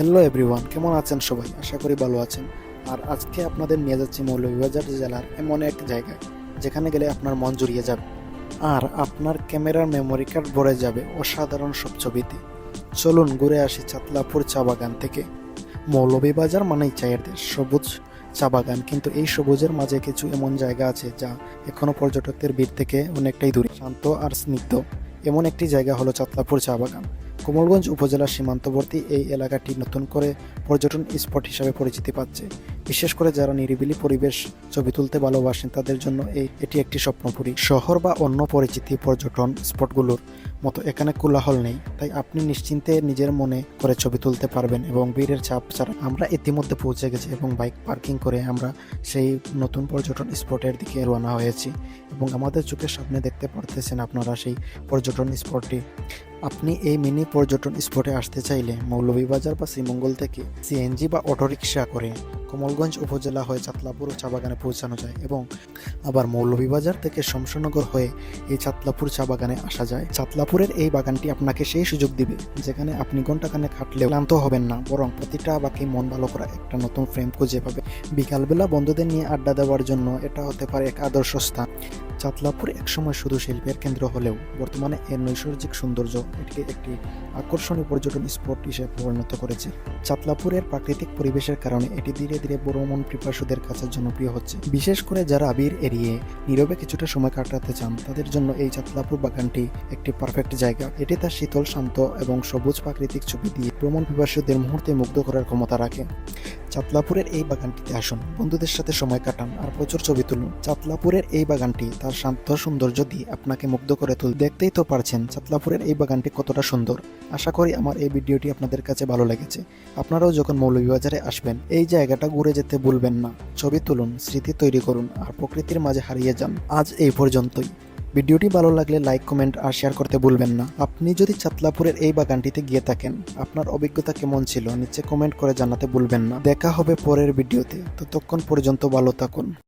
Hello everyone কেমন আছেন সবাই? আশা করি ভালো আছেন। আর আজকে আপনাদের নিয়ে যাচ্ছি মৌলভীবাজার জেলার এমন এক জায়গায়, যেখানে গেলে আপনার মন জুড়িয়ে যাবে। আর আপনার ক্যামেরার মেমোরি কার্ড ভরে যাবে অসাধারণ সব ছবিতে। চলুন ঘুরে আসি চাতলাপুর চা বাগান থেকে। মৌলভীবাজার মানেই চায়ের দেশ, সবুজ চা বাগান। কিন্তু এই সবুজের মাঝে কিছু এমন জায়গা আছে যা এখনও পর্যটকদের ভিড় থেকে অনেকটাই দূরে। শান্ত আর স্নিগ্ধ। এমন একটি জায়গা হলো চাতলাপুর চা বাগান। কোমলগঞ্জ উপজেলার সীমান্তবর্তী এই এলাকাটি নতুন করে পর্যটন স্পট হিসাবে পরিচিতি পাচ্ছে। বিশেষ করে যারা নিরিবিলি পরিবেশ, ছবি তুলতে ভালোবাসেন, তাদের জন্য এই, এটি একটি স্বপ্নপুরী শহর বা অন্য পরিচিতি পর্যটন স্পটগুলোর মতো এখানে কোলাহল নেই। তাই আপনি নিশ্চিন্তে নিজের মনে করে ছবি তুলতে পারবেন এবং ভিড়ের চাপ ছাড়া আমরা ইতিমধ্যে পৌঁছে গেছি এবং বাইক পার্কিং করে আমরা সেই নতুন পর্যটন স্পটের দিকে রওনা হয়েছি। এবং আমাদের চোখের সামনে দেখতে পারতেছেন আপনারা সেই পর্যটন স্পটটি। আপনি এই মিনি পর্যটন স্পটে আসতে চাইলে মৌলভীবাজার বা শ্রীমঙ্গল থেকে সিএনজি বা অটোরিকশা করে কমলগঞ্জ উপজেলা হয়ে চাতলাপুর ও চা বাগানে পৌঁছানো যায় এবং আবার মৌলভীবাজার থেকে শমশনগর হয়ে এই চাতলাপুর চা বাগানে আসা যায়। চাতলাপুরের এই বাগানটি আপনাকে সেই সুযোগ দিবে, যেখানে আপনি ঘন্টাখানেক হাঁটলেও ক্লান্ত হবেন না, বরং প্রতিটা বাকি মন ভালো করা একটা নতুন ফ্রেম খুঁজে পাবে। বিকালবেলা বন্ধুদের নিয়ে আড্ডা দেওয়ার জন্য এটা হতে পারে এক আদর্শ স্থান। চাতলাপুর একসময় শুধু শিল্পের কেন্দ্র হলেও বর্তমানে এর নৈসর্গিক সৌন্দর্য এটিকে একটি আকর্ষণীয় পর্যটন স্পট হিসেবে পরিণত করেছে। চাতলাপুরের প্রাকৃতিক পরিবেশের কারণে এটি ধীরে ধীরে ভ্রমণ পিপাসুদের কাছে জনপ্রিয় হচ্ছে। বিশেষ করে যারা আবির এড়িয়ে নীরবে কিছুটা সময় কাটাতে চান, তাদের জন্য এই চাতলাপুর বাগানটি একটি পারফেক্ট জায়গা। এটি তার শীতল, শান্ত এবং সবুজ প্রাকৃতিক ছবি দিয়ে ভ্রমণ পিপাসুদের মুহূর্তে মুগ্ধ করার ক্ষমতা রাখে। চাতলাপুরের এই বাগানটিতে আসুন। বন্ধুদের সাথে সময় কাটান আর প্রচুর ছবি তুলুন। চাতলাপুরের এই বাগানটি তার শান্ত সৌন্দর্য দিয়ে আপনাকে মুগ্ধ করে তুল দেখতেই তো পারছেন চাতলাপুরের এই বাগানটি কতটা সুন্দর। আশা করি আমার এই ভিডিওটি আপনাদের কাছে ভালো লেগেছে। আপনারাও যখন মৌলভীবাজারে আসবেন, এই জায়গাটা ঘুরে যেতে ভুলবেন না। ছবি তুলুন, স্মৃতি তৈরি করুন আর প্রকৃতির মাঝে হারিয়ে যান। আজ এই পর্যন্তই। ভিডিওটি ভালো লাগলে লাইক, কমেন্ট আর শেয়ার করতে ভুলবেন না। আপনি যদি চাতলাপুরের এই বাগানটিতে গিয়ে থাকেন, আপনার অভিজ্ঞতা কেমন ছিল, নিচে কমেন্ট করে জানাতে ভুলবেন না। দেখা হবে পরের ভিডিওতে। ততক্ষণ পর্যন্ত ভালো থাকুন।